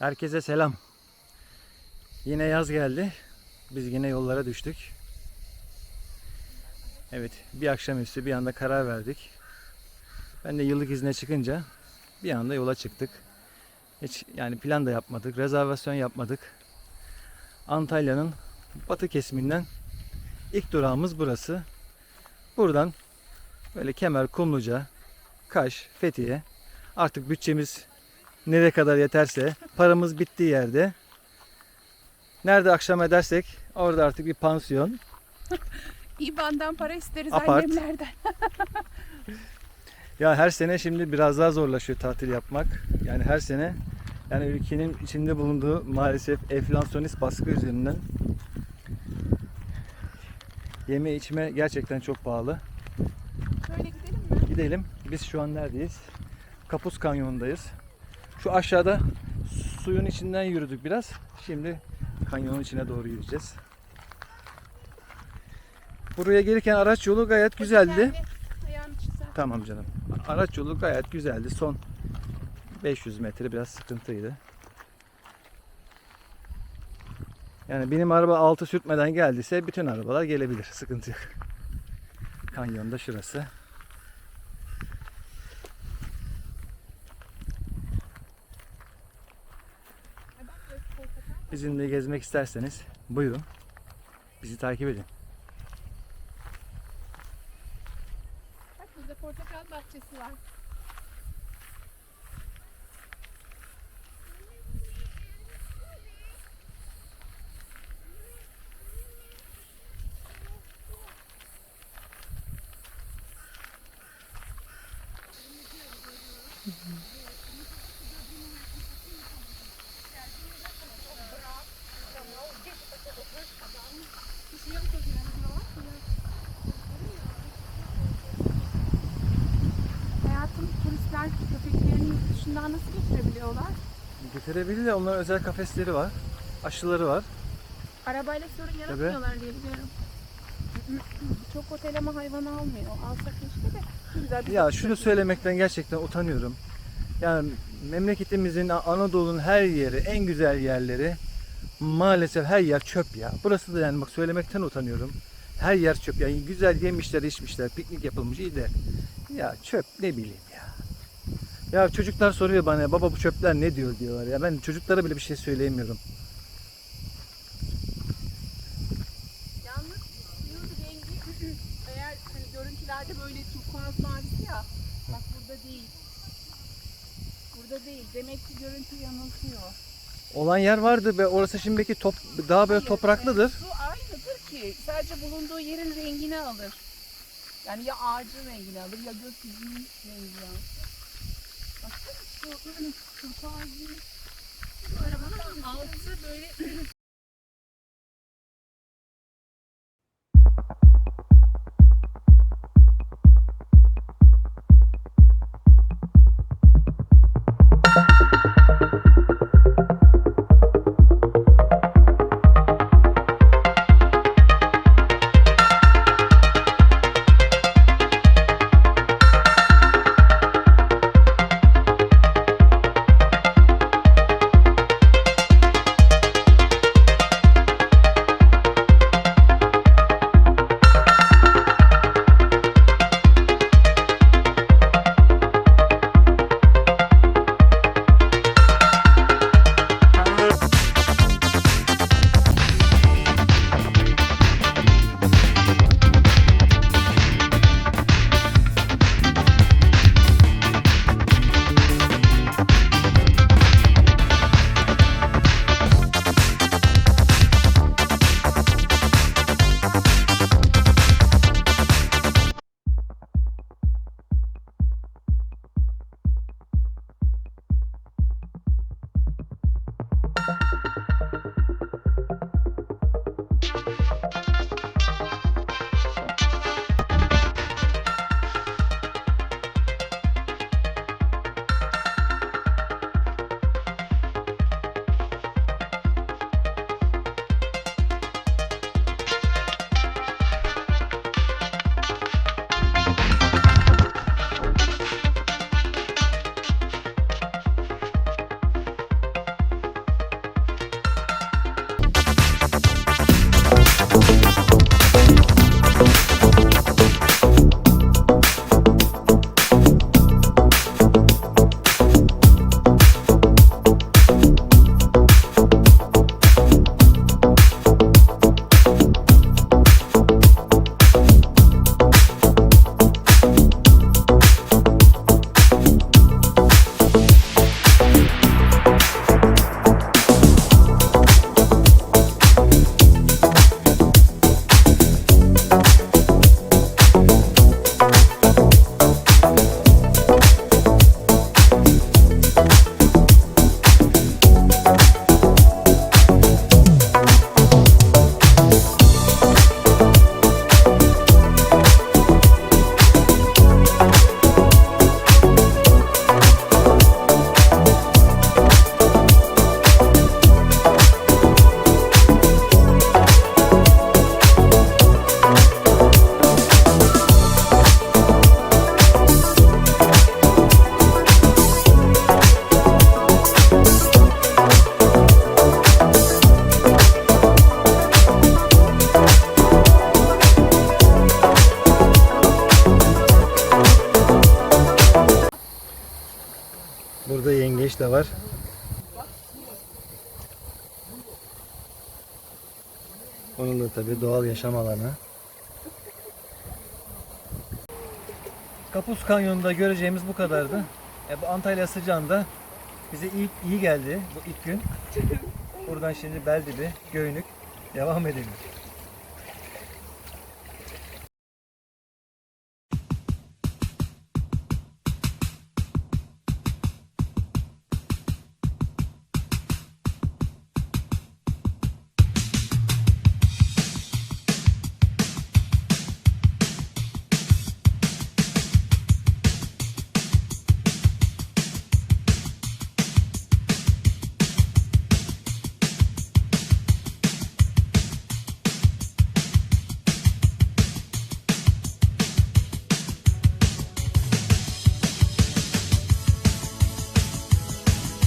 Herkese selam. Yine yaz geldi. Biz yine yollara düştük. Evet, bir akşamüstü bir anda karar verdik. Ben de yıllık izne çıkınca bir anda yola çıktık. Hiç yani plan da yapmadık, rezervasyon yapmadık. Antalya'nın batı kesiminden ilk durağımız burası. Buradan böyle Kemer, Kumluca, Kaş, Fethiye artık bütçemiz nereye kadar yeterse paramız bittiği yerde nerede akşam edersek orada artık bir pansiyon İban'dan para isteriz Apart. annemlerden. Ya her sene şimdi biraz daha zorlaşıyor tatil yapmak. Yani her sene yani ülkenin içinde bulunduğu maalesef enflasyonist baskı yüzünden yeme içme gerçekten çok pahalı. Böyle gidelim mi? Gidelim. Biz şu an neredeyiz? Kapuz Kanyonu'ndayız. Şu aşağıda suyun içinden yürüdük biraz. Şimdi kanyonun içine doğru yürüyeceğiz. Buraya gelirken araç yolu gayet güzeldi. Tamam canım. Araç yolu gayet güzeldi. Son 500 metre biraz sıkıntıydı. Yani benim araba altı sürtmeden geldiyse bütün arabalar gelebilir. Sıkıntı yok. Kanyonda şurası. Ay bak, böyle portakal. Bizimle gezmek isterseniz buyurun. Bizi takip edin. Bak burada portakal bahçesi var. Hayatım dışından nasıl getirebiliyorlar? Getirebilir de onların özel kafesleri var. Aşıları var. Arabayla sorun yaratmıyorlar diye biliyorum. Çok otel ama hayvan almıyor. Alsak keşke de. Güzel bir Ya şunu söylemekten gerçekten utanıyorum. Yani memleketimizin Anadolu'nun her yeri, en güzel yerleri maalesef her yer çöp ya. Burası da yani bak söylemekten utanıyorum. Her yer çöp. Yani güzel yemişler, içmişler, piknik yapılmış iyi de ya çöp ne bileyim ya. Ya çocuklar soruyor bana baba bu çöpler ne diyor diyorlar ya. Ben çocuklara bile bir şey söyleyemiyorum. Yalnız suyun rengi eğer hani görüntülerde böyle turkuaz mavisi ya bak burada değil. Burada değil. Demek ki görüntü yanıltıyor. Olan yer vardı ve orası şimdiki top, daha böyle Hayır, topraklıdır. Su aynıdır ki. Sadece bulunduğu yerin rengini alır. Yani ya ağacın rengini alır ya gökyüzünün rengini alır. Arabanın altı böyle da var. Onun da tabii doğal yaşam alanı. Kapuz Kanyonu'nda göreceğimiz bu kadardı. E, bu Antalya sıcağında bize ilk iyi geldi bu ilk gün. Buradan şimdi Beldibi, Göynük devam edelim.